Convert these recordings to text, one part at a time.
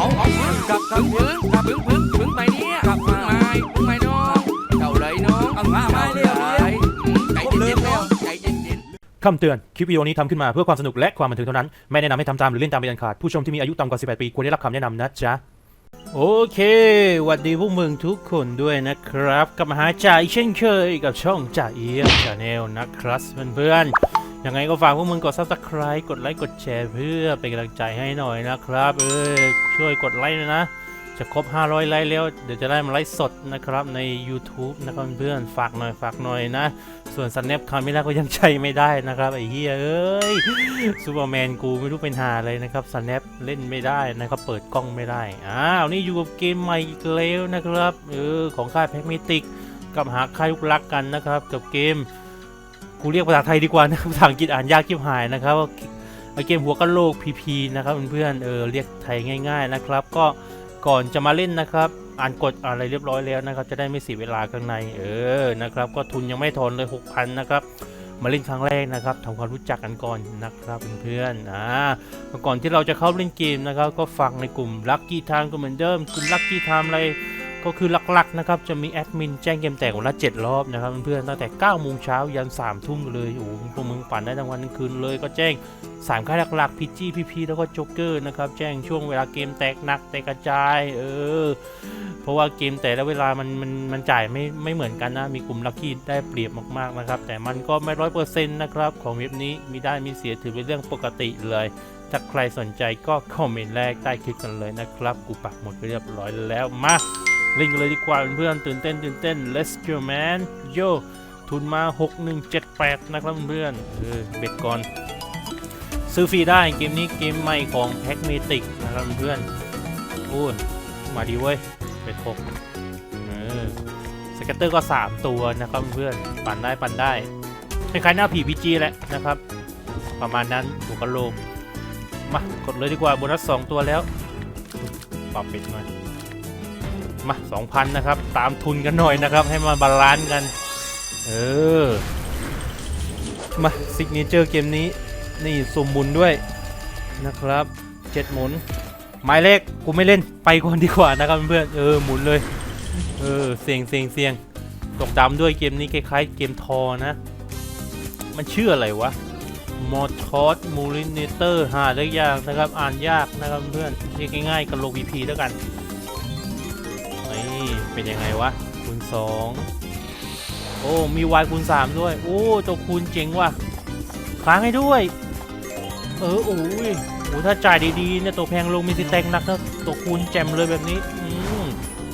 เอาเอากลับกลับพื้นกลับพื้นพื้นพื้นไปเนี่ยกลับพื้นไม้พื้นไม้น้องเก่าเลยน้องเอามาไม้เร็วใจเย็นๆแล้วใจเย็นๆคำเตือน คลิปวิดีโอนี้ทำขึ้นมาเพื่อความสนุกและความบันเทิงเท่านั้น ไม่แนะนำให้ทำตามหรือเล่นตามเป็นอันขาด ผู้ชมที่มีอายุต่ำกว่า 18 ปีควรได้รับคำแนะนำนะจ๊ะ โอเคหวัดดีพวกมึงทุกคนด้วยนะครับ กลับมาหาจ่าอีกเช่นเคยกับช่องจ่าเอียมชาแนลนะครับเพื่อนๆ ยังไงก็ฝากพวกมึงกด subscribe กดไลค์ กดแชร์เพื่อเป็นกำลังใจให้หน่อยนะครับ เออช่วยกดไลค์หนะนะ จะครบ 500 ไลค์แล้ว เดี๋ยวจะได้มาไลฟ์สดนะครับใน YouTube นะครับเพื่อนฝากหน่อยฝากหน่อยนะ ส่วนสแนปคาไม่ได้ก็ยังใช้ไม่ได้นะครับไอ้เหี้ยเอ้ยซูเปอร์แมนกูไม่รู้เป็นหาอะไรนะครับสแนปเล่นไม่ได้นะครับเปิดกล้องไม่ได้อ้าวนี่อยู่กับเกมใหม่อีกแล้วนะครับเออของค่ายแพ็กเมติกกับหาค่ายลูกรักกันนะครับกับเกม กูเรียกภาษาไทยดีกว่านะภาษาอังกฤษอ่านยากชิบหายนะครับเกมหัวกะโหลกพีพีนะครับเพื่อนๆเออเรียกไทยง่าย ๆนะครับ ก็ก่อนจะมาเล่นนะครับ อ่านกฎอะไรเรียบร้อยแล้วนะครับ จะได้ไม่เสียเวลาข้างในเออนะครับ ก็ทุนยังไม่ทนเลย 6,000 นะครับมาเล่นครั้งแรกนะครับทำความรู้จักกันก่อนนะครับเพื่อนๆอ่าก่อนที่เราจะเข้าเล่นเกมนะครับ ก็ฟังในกลุ่ม Lucky Time ก็เหมือนเดิมกลุ่ม Lucky Time อะไร ก็คือหลักๆนะครับจะมีแอดมินแจ้งเกมแตกวันละ7รอบนะครับเพื่อนๆตั้งแต่9โมงเช้ายัน3ทุ่มเลยโอ้โหพวกมึงปั่นได้ทั้งวันทั้งคืนเลยก็แจ้งสามค่ายหลักๆพีจีพีพีแล้วก็โจ๊กเกอร์นะครับแจ้งช่วงเวลาเกมแตกหนักแตกกระจายเออเพราะว่าเกมแต่ละเวลามันมันมันจ่ายไม่ไม่เหมือนกันนะมีกลุ่มลัคกี้ได้เปรียบมากๆนะครับแต่มันก็ไม่ร้อยเปอร์เซ็นต์นะครับของเว็บนี้มีได้มีเสียถือเป็นเรื่องปกติเลยถ้าใครสนใจก็คอมเมนต์แรกใต้คลิปกันเลยนะครับ กูปักหมดไปเรียบร้อยแล้วมา ล่นกันเลยดีกว่าเพื่อนตื่นเต้นตื่นเต้น let's go man yo ทุนมา 6178 นะครับเพื่อนเออเบ็ดก่อน ซื้อฟรีได้เกมนี้เกมใหม่ของแพ็กเมติกนะครับเพื่อนโอ้มาดีเว้ยเป็นหกเออสเก็ตเตอร์ก็ 3 ตัวนะครับเพื่อนปั่นได้ปั่นได้คล้ายๆหน้าผีพีจีแหละนะครับ ประมาณนั้นหัวกะโหลกมากดเลยดีกว่าโบนัส2ตัวแล้ว ปรับปิดมา มา 2,000 นะครับ ตามทุนกันหน่อยนะครับ ให้มาบาลานซ์กัน เออ มาซิกเนเจอร์เกมนี้ นี่สุ่มหมุนด้วยนะครับเจ็ดหมุน หมายเลขกูไม่เล่นไปก่อนดีกว่านะครับเพื่อนเออหมุนเลย เออเสียงเสียงเสียงตกดำด้วยเกมนี้คล้ายๆ เกมทอนะ มันชื่ออะไรวะมอทอสมูลิเนเตอร์หาได้ยากนะครับ อ่านยากนะครับเพื่อนเรียกง่ายๆกับโลพีพีแล้วกัน เป็นยังไงวะคูณสองโอ้มีวายคูณสามด้วย โอ้ตัวคูณเจ๋งว่ะค้างให้ด้วย เออโอ้ยโอ้ถ้าจ่ายดีๆเนี่ยตัวแพงลงมีสิแตกหนักนะตัวคูณแจ่มเลยแบบนี้อืม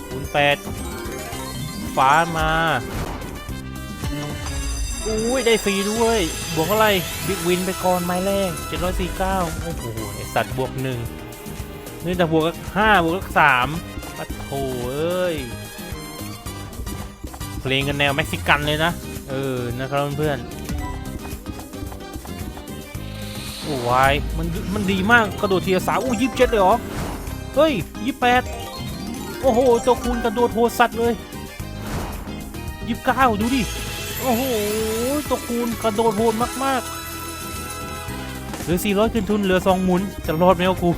คูณแปดฟ้ามาอุ้ยได้ฟรีด้วย บวกอะไรบิ๊กวินไปก่อนไม้แรก749 โอ้โหไอสัตว์บวกหนึ่งนี่แต่บวกห้าบวกสามปัดโถเอ้ย เพลงกันแนวเม็กซิกันเลยนะ เออ นะครับเพื่อนๆโอ้วายมันมันดีมากกระโดดทีละสามอู้ยี่สิบเจ็ดเลยเหรอ เฮ้ยยี่สิบแปดโอ้โห ตัวคูณกระโดดโหดสัตว์เลยยี่สิบเก้าดูดิ โอ้โห ตัวคูณกระโดดโหดมากๆเหลือสี่ร้อยขึ้นทุนเหลือสองหมุน จะรอดไหมวะกู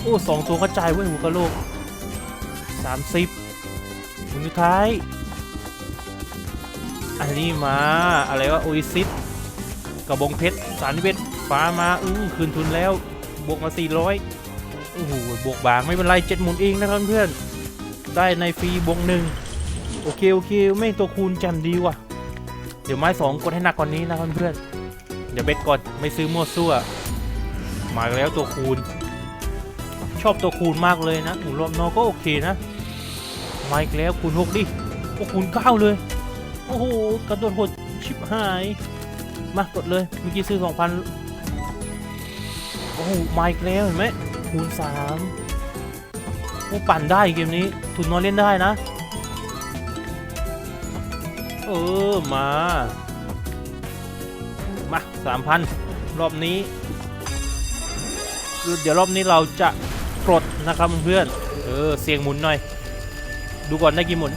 โอ้สองตัวกระจายเว้ยหัวกะโหลกสามสิบหมุนสุดท้าย อันนี้มาอะไรวะโอซิสกระบองเพชรสารเวศฟ้ามาอื้อคืนทุนแล้ว บวกมา 400โอ้โหบวกบางไม่เป็นไรเจ็ดหมุนเองนะครับเพื่อนได้ในฟรีบวกหนึ่งโอเคโอเคไม่ตัวคูณจมดีว่ะ เดี๋ยวไม้สองกดให้หนักกว่านี้นะครับเพื่อนเดี๋ยวเบ็ดก่อนไม่ซื้อมั่วซั่วมาแล้วตัวคูณ ชอบตัวคูณมากเลยนะหมูรอบนอกก็โอเคนะมาอีกแล้วคูณหกดิโอ้คูณเก้าเลย โอ้โหกระโดดหดชิบหาย มากดเลยเมื่อกี้ซื้อ2,000โอ้โหมาอีกแล้วเห็นไหมคูณ3โอ้ปั่นได้เกมนี้ทุนน้อยเล่นได้นะ เออ มา มา3,000รอบนี้ เดี๋ยวรอบนี้เราจะกดนะครับเพื่อน เออ เสียงหมุนหน่อย ดูก่อนได้กี่หมุน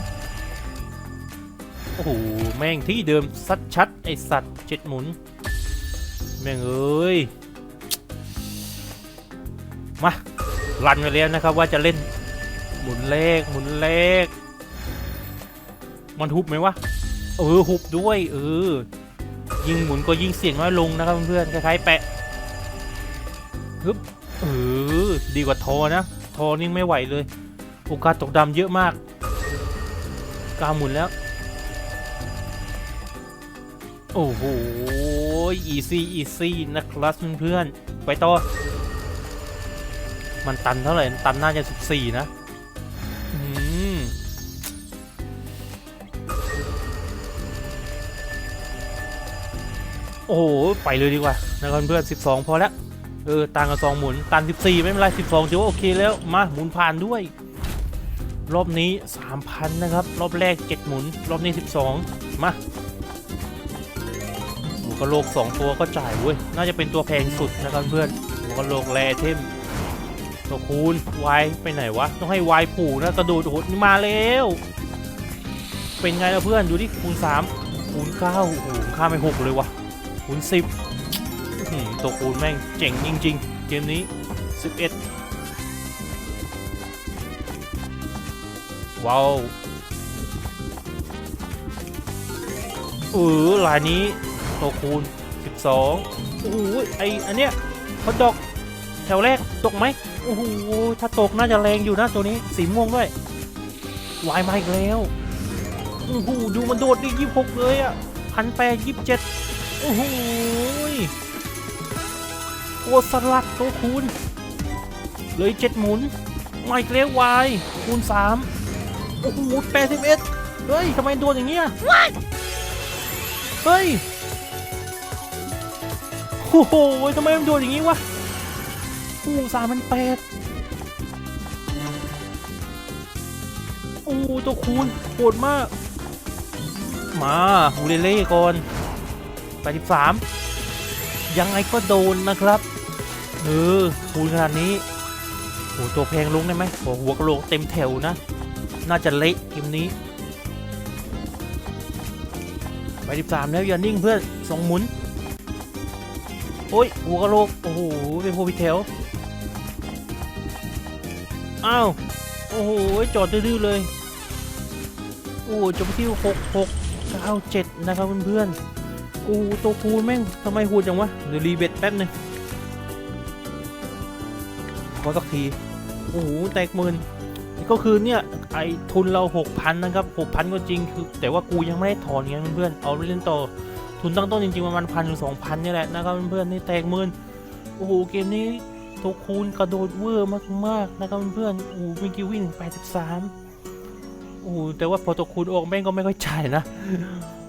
โอ้โห แม่งที่เดิมสัดชัดไอสัตว์เจ็ดหมุน แม่งเอ้ย มารันไปแล้วนะครับว่าจะเล่น หมุนเลขหมุนเลข มันหุบไหมวะ เออหุบด้วย เออ ยิ่งหมุนก็ยิ่งเสียงน้อยลงนะครับเพื่อนๆคล้ายๆแปะฮึบเออดีกว่าทอนะ ทอนี่ไม่ไหวเลย โอกาสตกดำเยอะมากกล้าหมุนแล้ว โอ้โห อีซี่อีซี่นะครับเพื่อนๆ ไปต่อ มันตันเท่าไหร่ ตันน่าจะ 14 นะอืมโอ้โห ไปเลยดีกว่านะครับเพื่อนๆ12 พอแล้ว เออต่างกับ2หมุน ตัน 14 ไม่เป็นไร 12ถือว่าโอเคแล้ว มาหมุนผ่านด้วย รอบนี้ 3,000 นะครับ รอบแรก 7 หมุน รอบนี้ 12 มา กะโหลกสองตัวก็จ่ายเว้ย น่าจะเป็นตัวแพงสุดนะครับเพื่อนหัวกะโหลกแรเทมตัวคูณวายไปไหนวะ ต้องให้วายผูนะกระโดดโหดมาแล้ว เป็นไงล่ะเพื่อนดูดิคูณ3คูณ9โอ้โหข้ามไป6เลยวะคูณ10ตัวคูณแม่งเจ๋งจริง ๆ เกมนี้ 11 ว้าวเออลายนี้ ตัวคูณ 12โอ้โหไออันเนี้ยพอดอกแถวแรกตกไหมโอ้โหถ้าตกน่าจะแรงอยู่นะตัวนี้สีม่วงด้วยวายมาอีกแล้วโอ้โหดูมันโดดดิยี่หกเลยอะพันแปดยี่สิบเจ็ดโอ้โหโอสลัดตัวคูณเลยเจ็ดหมุนมาอีกแล้ววายคูณสามโอ้โหแปดสิบเอ็ดเฮ้ยทำไมโดนอย่างเงี้ยเฮ้ย โอ้โหทำไมมันโดนอย่างนี้วะโอ้สามพันแปดโอ้ตัวคูณโหดมาก มาฮูเลเล่ก่อน83ยังไงก็โดนนะครับ เออคูณขนาดนี้โอ้ตัวแพงลงได้ไหมโอ้หัวกระโหลกเต็มแถวนะ น่าจะเละเกมนี้ไป13แล้วอย่านิ่งเพื่อนสองหมุน โอ้ยหัวกะโหลกโอ้โหเป็นโพพิเทลอ้าวโอ้โหจอดดื้อเลยโอ้จบที่หกหกเก้าเจ็ดนะครับเพื่อนๆโอ้ตัวคูณแม่งทำไมหูดจังวะเดี๋ยวรีเบ็ดแป๊บหนึงขอสักทีโอ้โหแตกหมื่นก็คือเนี่ยไอทุนเรา6,000นะครับ6,000ก็จริงคือแต่ว่ากูยังไม่ได้ถอนไงเพื่อนๆเอาไปเล่นต่อ ทุนตั้งต้นจริงๆประมาณพันถึงสองพันนี่แหละนะครับเพื่อนๆนี่แตกหมื่นโอ้โหเกมนี้ตัวคูณกระโดดเวอร์มากๆนะครับเพื่อนๆโอ้โหวิงกิวิน83โอ้โหแต่ว่าพอตัวคูณออกแม่งก็ไม่ค่อยจ่ายนะ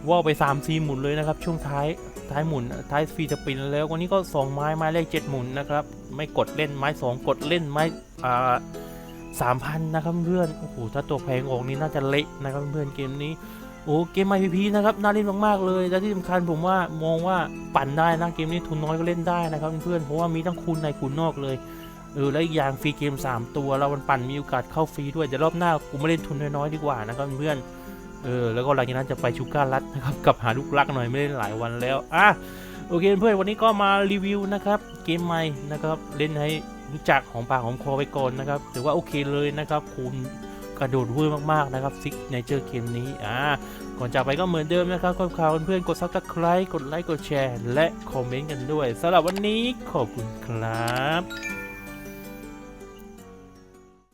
ว่าไป3 4หมุนเลยนะครับช่วงท้ายท้ายหมุนท้ายฟรีจะปินแล้ววันนี้ก็ 2 ไม้ไม้เลข7หมุนนะครับไม่กดเล่นไม้ 2 กดเล่นไม้อ่าสามพันนะครับเพื่อนโอ้โหถ้าตัวแพงออกนี่น่าจะเละนะครับเพื่อนเกมนี้ โอ้เกมไอพีพีนะครับน่าเล่นมากๆเลยและที่สำคัญผมว่ามองว่าปั่นได้นะเกมนี้ทุนน้อยก็เล่นได้นะครับเพื่อนๆเพราะว่ามีทั้งคูณในคูณนอกเลยเออและอีกอย่างฟรีเกม 3 ตัวแล้วมันปั่นมีโอกาสเข้าฟรีด้วยเดี๋ยวรอบหน้ากูไม่เล่นทุนน้อยๆดีกว่านะครับเพื่อนเออแล้วก็หลังจากนั้นจะไปชูการ์ลัดนะครับกับหาลูกรักหน่อยไม่เล่นหลายวันแล้วอะโอเคเพื่อนวันนี้ก็มารีวิวนะครับเกมใหม่นะครับเล่นให้รู้จักของปากของคอไปก่อนนะครับถือว่าโอเคเลยนะครับคูณ กระโดดเวอร์มากๆนะครับซิกในเจอเกมนี้อ่าก่อนจากไปก็เหมือนเดิมนะครับก็ข่าวเพื่อนๆกดซับสไครต์กดไลค์กดแชร์ และคอมเมนต์กันด้วยสำหรับวันนี้ขอบคุณครับ